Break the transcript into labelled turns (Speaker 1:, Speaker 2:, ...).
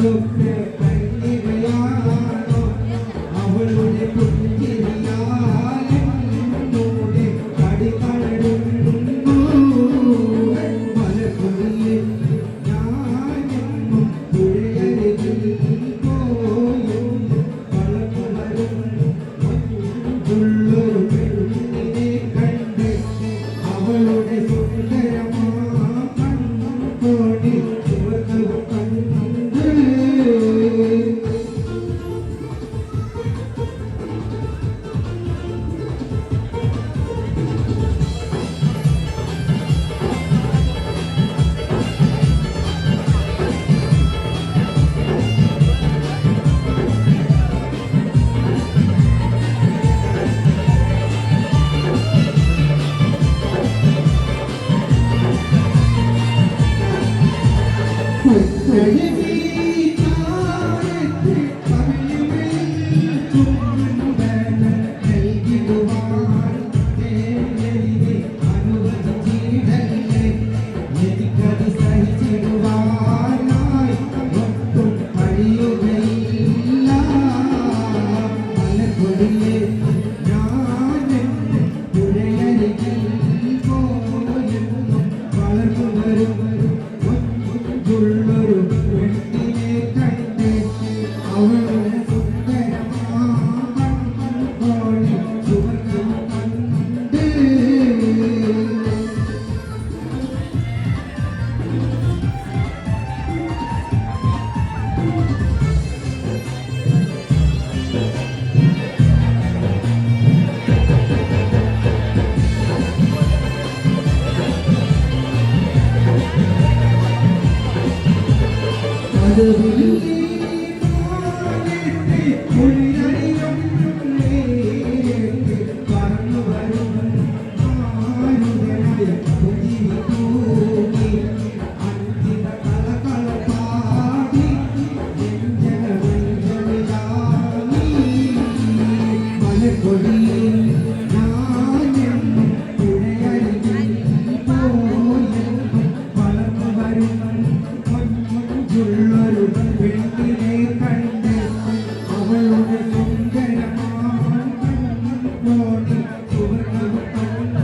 Speaker 1: do. 嗯 Hallelujah. Suvarna സുന്ദരമാ Suvarna